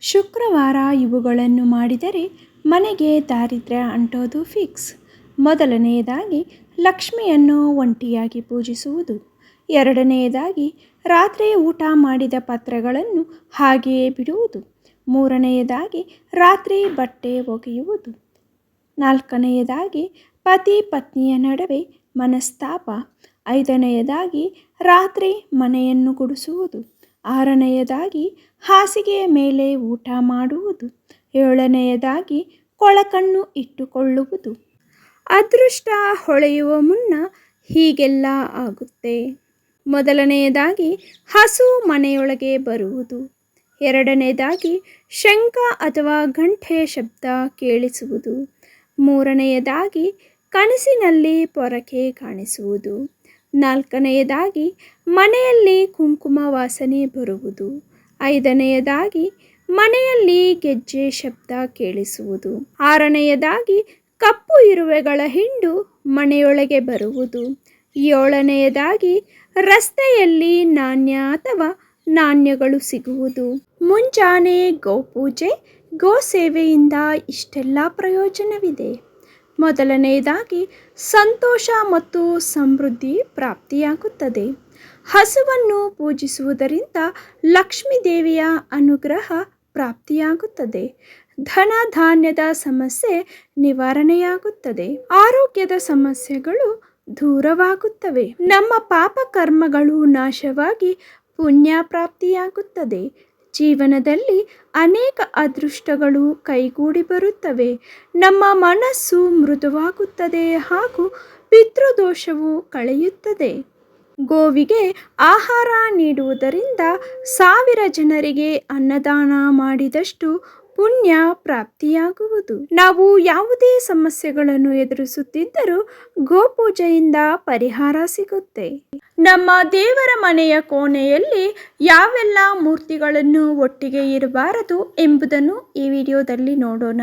ಶುಕ್ರವಾರ ಇವುಗಳನ್ನು ಮಾಡಿದರೆ ಮನೆಗೆ ದಾರಿದ್ರ್ಯ ಅಂಟೋದು ಫಿಕ್ಸ್ ಮೊದಲನೆಯದಾಗಿ ಲಕ್ಷ್ಮಿಯನ್ನು ಒಂಟಿಯಾಗಿ ಪೂಜಿಸುವುದು. ಎರಡನೆಯದಾಗಿ ರಾತ್ರಿ ಊಟ ಮಾಡಿದ ಪತ್ರಗಳನ್ನು ಹಾಗೆಯೇ ಬಿಡುವುದು. ಮೂರನೆಯದಾಗಿ ರಾತ್ರಿ ಬಟ್ಟೆ ಒಗೆಯುವುದು. ನಾಲ್ಕನೆಯದಾಗಿ ಪತಿ ಪತ್ನಿಯ ನಡುವೆ ಮನಸ್ತಾಪ. ಐದನೆಯದಾಗಿ ರಾತ್ರಿ ಮನೆಯನ್ನು ಗುಡಿಸುವುದು. ಆರನೆಯದಾಗಿ, ಹಾಸಿಗೆಯ ಮೇಲೆ ಊಟ ಮಾಡುವುದು. ಏಳನೆಯದಾಗಿ ಕೊಳಕಣ್ಣು ಇಟ್ಟುಕೊಳ್ಳುವುದು. ಅದೃಷ್ಟ ಹೊಳೆಯುವ ಮುನ್ನ ಹೀಗೆಲ್ಲ ಆಗುತ್ತೆ. ಮೊದಲನೆಯದಾಗಿ, ಹಸು ಮನೆಯೊಳಗೆ ಬರುವುದು. ಎರಡನೆಯದಾಗಿ, ಶಂಖ ಅಥವಾ ಗಂಟೆ ಶಬ್ದ ಕೇಳಿಸುವುದು. ಮೂರನೆಯದಾಗಿ, ಕನಸಿನಲ್ಲಿ ಪೊರಕೆ ಕಾಣಿಸುವುದು. ನಾಲ್ಕನೆಯದಾಗಿ, ಮನೆಯಲ್ಲಿ ಕುಂಕುಮ ವಾಸನೆ ಬರುವುದು. ಐದನೆಯದಾಗಿ, ಮನೆಯಲ್ಲಿ ಗೆಜ್ಜೆ ಶಬ್ದ ಕೇಳಿಸುವುದು. ಆರನೆಯದಾಗಿ, ಕಪ್ಪು ಇರುವೆಗಳ ಹಿಂಡು ಮನೆಯೊಳಗೆ ಬರುವುದು. ಏಳನೆಯದಾಗಿ, ರಸ್ತೆಯಲ್ಲಿ ನಾಣ್ಯ ಅಥವಾ ನಾಣ್ಯಗಳು ಸಿಗುವುದು. ಮುಂಜಾನೆ ಗೋಪೂಜೆ ಗೋ ಸೇವೆಯಿಂದ ಇಷ್ಟೆಲ್ಲ ಪ್ರಯೋಜನವಿದೆ. ಮೊದಲನೆಯದಾಗಿ ಸಂತೋಷ ಮತ್ತು ಸಮೃದ್ಧಿ ಪ್ರಾಪ್ತಿಯಾಗುತ್ತದೆ. ಹಸುವನ್ನು ಪೂಜಿಸುವುದರಿಂದ ಲಕ್ಷ್ಮೀ ದೇವಿಯ ಅನುಗ್ರಹ ಪ್ರಾಪ್ತಿಯಾಗುತ್ತದೆ. ಧನ ಧಾನ್ಯದ ಸಮಸ್ಯೆ ನಿವಾರಣೆಯಾಗುತ್ತದೆ. ಆರೋಗ್ಯದ ಸಮಸ್ಯೆಗಳು ದೂರವಾಗುತ್ತವೆ. ನಮ್ಮ ಪಾಪ ಕರ್ಮಗಳು ನಾಶವಾಗಿ ಪುಣ್ಯ ಪ್ರಾಪ್ತಿಯಾಗುತ್ತದೆ. ಜೀವನದಲ್ಲಿ ಅನೇಕ ಅದೃಷ್ಟಗಳು ಕೈಗೂಡಿ ಬರುತ್ತವೆ. ನಮ್ಮ ಮನಸ್ಸು ಮೃದುವಾಗುತ್ತದೆ ಹಾಗೂ ಪಿತೃದೋಷವು ಕಳೆಯುತ್ತದೆ. ಗೋವಿಗೆ ಆಹಾರ ನೀಡುವುದರಿಂದ ಸಾವಿರ ಜನರಿಗೆ ಅನ್ನದಾನ ಮಾಡಿದಷ್ಟು ಪುಣ್ಯ ಪ್ರಾಪ್ತಿಯಾಗುವುದು ನಾವು ಯಾವುದೇ ಸಮಸ್ಯೆಗಳನ್ನು ಎದುರಿಸುತ್ತಿದ್ದರೂ ಗೋಪೂಜೆಯಿಂದ ಪರಿಹಾರ ಸಿಗುತ್ತೆ. ನಮ್ಮ ದೇವರ ಮನೆಯ ಕೋಣೆಯಲ್ಲಿ ಯಾವೆಲ್ಲ ಮೂರ್ತಿಗಳನ್ನು ಒಟ್ಟಿಗೆ ಇರಬಾರದು ಎಂಬುದನ್ನು ಈ ವಿಡಿಯೋದಲ್ಲಿ ನೋಡೋಣ.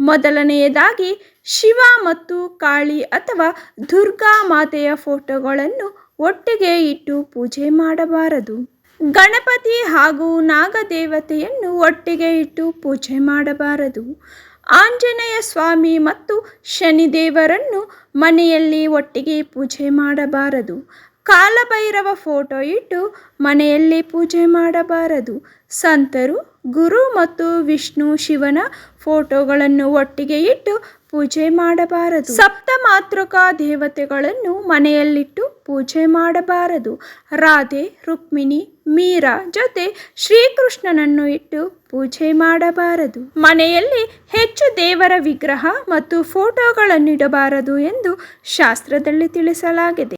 ಮೊದಲನೆಯದಾಗಿ, ಶಿವ ಮತ್ತು ಕಾಳಿ ಅಥವಾ ದುರ್ಗಾ ಮಾತೆಯ ಫೋಟೋಗಳನ್ನು ಒಟ್ಟಿಗೆ ಇಟ್ಟು ಪೂಜೆ ಮಾಡಬಾರದು. ಗಣಪತಿ ಹಾಗೂ ನಾಗದೇವತೆಯನ್ನು ಒಟ್ಟಿಗೆ ಇಟ್ಟು ಪೂಜೆ ಮಾಡಬಾರದು. ಆಂಜನೇಯ ಸ್ವಾಮಿ ಮತ್ತು ಶನಿದೇವರನ್ನು ಮನೆಯಲ್ಲಿ ಒಟ್ಟಿಗೆ ಪೂಜೆ ಮಾಡಬಾರದು. ಕಾಲಭೈರವ ಫೋಟೋ ಇಟ್ಟು ಮನೆಯಲ್ಲಿ ಪೂಜೆ ಮಾಡಬಾರದು. ಸಂತರು, ಗುರು ಮತ್ತು ವಿಷ್ಣು ಶಿವನ ಫೋಟೋಗಳನ್ನು ಒಟ್ಟಿಗೆ ಇಟ್ಟು ಪೂಜೆ ಮಾಡಬಾರದು. ಸಪ್ತ ಮಾತೃಕಾ ದೇವತೆಗಳನ್ನು ಮನೆಯಲ್ಲಿಟ್ಟು ಪೂಜೆ ಮಾಡಬಾರದು. ರಾಧೆ, ರುಕ್ಮಿಣಿ, ಮೀರಾ ಜೊತೆ ಶ್ರೀಕೃಷ್ಣನನ್ನು ಇಟ್ಟು ಪೂಜೆ ಮಾಡಬಾರದು. ಮನೆಯಲ್ಲಿ ಹೆಚ್ಚು ದೇವರ ವಿಗ್ರಹ ಮತ್ತು ಫೋಟೋಗಳನ್ನಿಡಬಾರದು ಎಂದು ಶಾಸ್ತ್ರದಲ್ಲಿ ತಿಳಿಸಲಾಗಿದೆ.